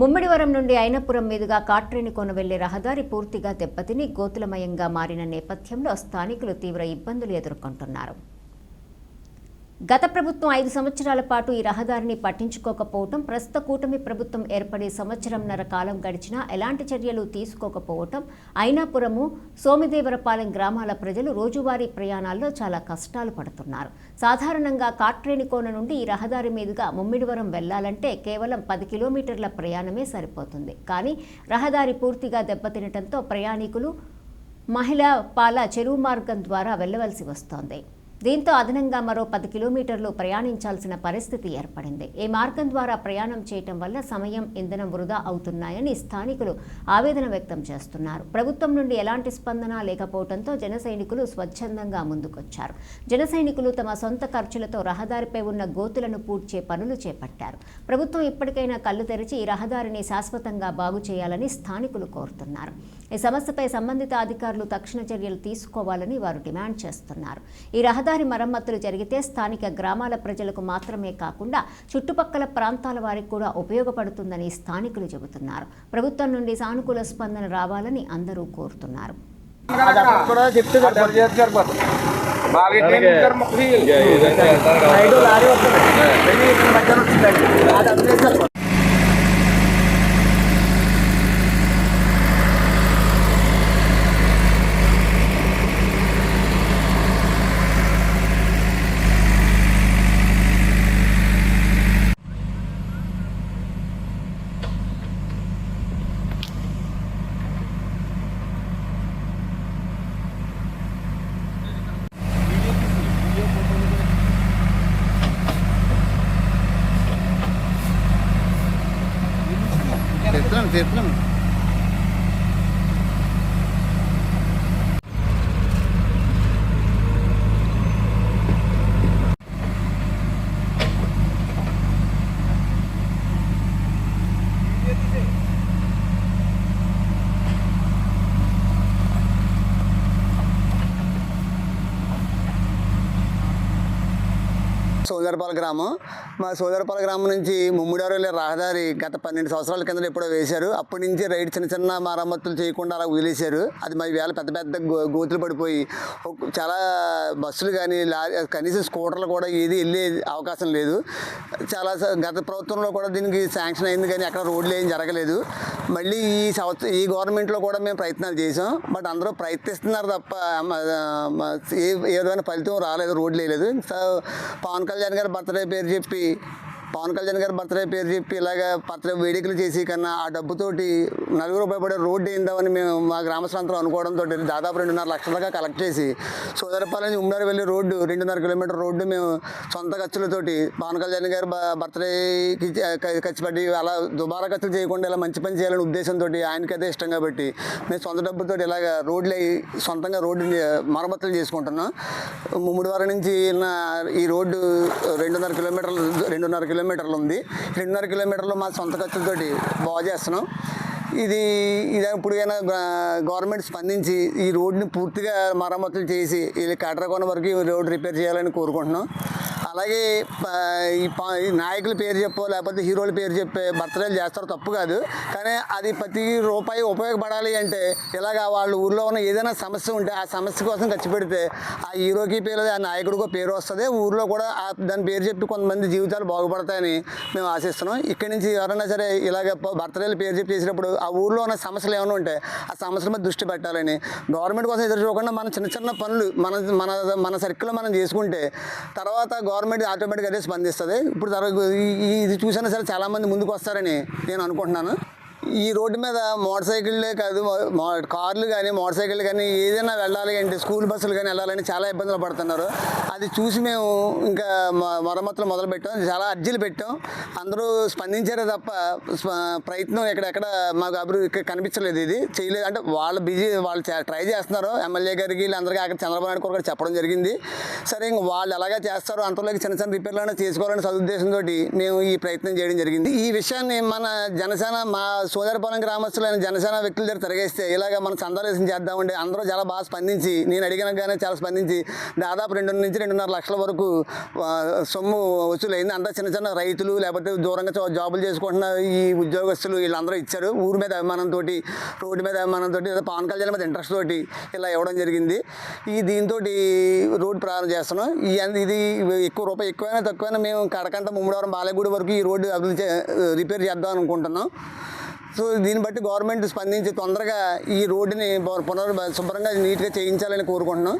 ముమ్మిడివరం నుండి అయినపురం మీదుగా కాట్రేనికోన వెళ్ళే రహదారి పూర్తిగా దెబ్బతిని గోతులమయంగా మారిన నేపథ్యంలో స్థానికులు తీవ్ర ఇబ్బందులు ఎదుర్కొంటున్నారు. గత ప్రభుత్వం ఐదు సంవత్సరాల పాటు ఈ రహదారిని పట్టించుకోకపోవటం ప్రస్తుత కూటమి ప్రభుత్వం ఏర్పడే సంవత్సరంన్నర కాలం గడిచినా ఎలాంటి చర్యలు తీసుకోకపోవటం అయినాపురము సోమిదేవరపాలెం గ్రామాల ప్రజలు రోజువారీ ప్రయాణాల్లో చాలా కష్టాలు పడుతున్నారు. సాధారణంగా కాట్రేనికోన నుండి ఈ రహదారి మీదుగా ముమ్మిడివరం వెళ్ళాలంటే కేవలం పది కిలోమీటర్ల ప్రయాణమే సరిపోతుంది. కానీ రహదారి పూర్తిగా దెబ్బతినటంతో ప్రయాణికులు మహిళా పాల చెరువు మార్గం ద్వారా వెళ్ళవలసి వస్తోంది. దీంతో అదనంగా మరో పది కిలోమీటర్లు ప్రయాణించాల్సిన పరిస్థితి ఏర్పడింది. ఈ మార్గం ద్వారా ప్రయాణం చేయటం వల్ల సమయం ఇంధనం వృధా అవుతున్నాయని స్థానికులు ఆవేదన వ్యక్తం చేస్తున్నారు. ప్రభుత్వం నుండి ఎలాంటి స్పందన లేకపోవడంతో జన సైనికులు స్వచ్ఛందంగా ముందుకొచ్చారు. జన సైనికులు తమ సొంత ఖర్చులతో రహదారిపై ఉన్న గోతులను పూడ్చే పనులు చేపట్టారు. ప్రభుత్వం ఇప్పటికైనా కళ్ళు తెరిచి ఈ రహదారిని శాశ్వతంగా బాగు చేయాలని స్థానికులు కోరుతున్నారు. ఈ సమస్యపై సంబంధిత అధికారులు తక్షణ చర్యలు తీసుకోవాలని వారు డిమాండ్ చేస్తున్నారు. ఈ రహదారి మరమ్మతులు జరిగితే స్థానిక గ్రామాల ప్రజలకు మాత్రమే కాకుండా చుట్టుపక్కల ప్రాంతాల వారికి కూడా ఉపయోగపడుతుందని స్థానికులు చెబుతున్నారు. ప్రభుత్వం నుండి సానుకూల స్పందన రావాలని అందరూ కోరుతున్నారు. కూడా చెప్తే ఐదు లారీ వస్తుంది వెళ్ళి ఇక్కడ మధ్యాహ్నం వచ్చిందండి అది అందులో సరిపోతుంది. తీస్తున్నాను తీస్తున్నాను సోదరపాల గ్రామం. మా సోదరపాల గ్రామం నుంచి ముమ్మిడారు వెళ్ళే రహదారి గత పన్నెండు సంవత్సరాల కింద ఎప్పుడో వేశారు. అప్పటి నుంచి రైడ్ చిన్న చిన్న మరమ్మతులు చేయకుండా అలా వదిలేశారు. అది మరి వేళ పెద్ద పెద్ద గో- గోతులు పడిపోయి చాలా బస్సులు కానీ లారీ కనీసం స్కూటర్లు కూడా ఏది వెళ్ళే అవకాశం లేదు. చాలా గత ప్రభుత్వంలో కూడా దీనికి శాంక్షన్ అయింది కానీ అక్కడ రోడ్లు ఏం జరగలేదు. మళ్ళీ ఈ సంవత్సరం ఈ గవర్నమెంట్లో కూడా మేము ప్రయత్నాలు చేసాం బట్ అందరూ ప్రయత్నిస్తున్నారు తప్ప ఏ ఏ విధమైన ఫలితం రాలేదు రోడ్లు వేయలేదు. సో పవన్ కళ్యాణ్ గారి బర్త్డే పేరు చెప్పి పవన్ కళ్యాణ్ గారి బర్త్డే పేరు చెప్పి ఇలాగ బర్త్డే వేడుకలు చేసి కన్నా ఆ డబ్బుతోటి నలుగురు ఉపయోగపడే రోడ్డు ఏందామని మేము మా గ్రామస్థాంతరం అనుకోవడంతో దాదాపు రెండున్నర లక్షల దాకా కలెక్ట్ చేసి సోదరపాలెం నుంచి ఉమ్మడి వెళ్ళే రోడ్డు రెండున్నర కిలోమీటర్ రోడ్డు మేము సొంత ఖర్చులతోటి పవన్ కళ్యాణ్ గారి బర్త్డేకి చ- ఖర్చు అలా దుబారా ఖర్చులు చేయకుండా ఇలా మంచి పని చేయాలనే ఉద్దేశంతో ఆయనకి ఇష్టం కాబట్టి మేము సొంత డబ్బుతో ఇలాగ రోడ్లు సొంతంగా రోడ్డు మరమ్మతులు చేసుకుంటున్నాం. ముమ్మడి వారం నుంచి ఈ రోడ్డు రెండున్నర కిలోమీటర్లు రెండున్నర కిలోమీటర్లు ఉంది. రెండున్నర కిలోమీటర్లు మా సొంత ఖర్చులతోటి బాగు చేస్తున్నాం. ఇది ఇది ఇప్పుడైనా గవర్నమెంట్ స్పందించి ఈ రోడ్డుని పూర్తిగా మరమ్మతులు చేసి ఇది కాట్రకోన వరకు ఈ రోడ్డు రిపేర్ చేయాలని కోరుకుంటున్నాం. అలాగే ఈ నాయకుల పేరు చెప్పో లేకపోతే హీరోల పేరు చెప్పే బర్త్డేలు చేస్తారు తప్పు కాదు. కానీ అది ప్రతి రూపాయి ఉపయోగపడాలి అంటే ఇలాగ వాళ్ళ ఊర్లో ఉన్న ఏదైనా సమస్య ఉంటే ఆ సమస్య కోసం ఖర్చు పెడితే ఆ హీరోకి పేరు ఆ నాయకుడికో పేరు వస్తుంది. ఊర్లో కూడా దాని పేరు చెప్పి కొంతమంది జీవితాలు బాగుపడతాయని మేము ఆశిస్తున్నాం. ఇక్కడి నుంచి ఎవరైనా సరే ఇలాగ బర్త్డేలు పేరు చెప్పి చేసినప్పుడు ఆ ఊర్లో ఉన్న సమస్యలు ఏమైనా ఉంటే ఆ సమస్యల మీద దృష్టి పెట్టాలని గవర్నమెంట్ కోసం ఎదురు చూడకుండా మన చిన్న చిన్న పనులు మన మన మన సర్కిల్లో మనం చేసుకుంటే తర్వాత గవర్నమెంట్ ఆటోమేటిక్గా అదే స్పందిస్తుంది. ఇప్పుడు తర్వాత ఇది చూసినా సరే చాలామంది ముందుకు వస్తారని నేను అనుకుంటున్నాను. ఈ రోడ్డు మీద మోటార్ సైకిళ్ళే కాదు కార్లు కానీ మోటార్ సైకిళ్ళు కానీ ఏదైనా వెళ్ళాలి అంటే స్కూల్ బస్సులు కానీ వెళ్ళాలని చాలా ఇబ్బందులు పడుతున్నారు. అది చూసి మేము ఇంకా మరమ్మతులు మొదలు పెట్టాం చాలా అర్జీలు పెట్టాం. అందరూ స్పందించారే తప్ప ప్రయత్నం ఎక్కడెక్కడ మాకు అభివృద్ధి ఇక్కడ కనిపించలేదు ఇది. చేయలేదు. అంటే వాళ్ళు బిజీ వాళ్ళు ట్రై చేస్తున్నారు. ఎమ్మెల్యే గారికి వీళ్ళందరికీ అక్కడ చంద్రబాబు నాయుడు కూడా చెప్పడం జరిగింది. సరే ఇంక వాళ్ళు ఎలాగా చేస్తారో అంతలోకి చిన్న చిన్న రిపేర్లు చేసుకోవాలని సదుద్దేశంతో మేము ఈ ప్రయత్నం చేయడం జరిగింది. ఈ విషయాన్ని మన జనసేన మా సో సోదరపాలెం గ్రామస్తులైన జనసేన వ్యక్తుల దగ్గర తిరగేస్తే ఇలాగ మనం చందాలేసం చేద్దామండి అందరూ చాలా బాగా స్పందించి నేను అడిగినగానే చాలా స్పందించి దాదాపు రెండు నుంచి రెండున్నర లక్షల వరకు సొమ్ము వసూలైంది. అంతా చిన్న చిన్న రైతులు లేకపోతే దూరంగా జాబులు చేసుకుంటున్న ఈ ఉద్యోగస్తులు వీళ్ళందరూ ఇచ్చారు. ఊరి మీద అభిమానంతో రోడ్డు మీద అభిమానంతో ఏదో పవన్ కళ్యాణ్ మీద ఇంట్రెస్ట్ తోటి ఇలా ఇవ్వడం జరిగింది. ఈ దీంతో రోడ్ ప్రారంభం చేస్తున్నాం. ఈ ఇది ఎక్కువ రూపాయి ఎక్కువైనా తక్కువైనా మేము కడకంట ముమ్మడవరం బాలేగూడి వరకు ఈ రోడ్డు అభివృద్ధి రిపేర్ చేద్దాం అనుకుంటున్నాం. సో దీన్ని బట్టి గవర్నమెంట్ స్పందించి తొందరగా ఈ రోడ్డుని పునర్ శుభ్రంగా నీట్గా చేయించాలని కోరుకుంటున్నాం.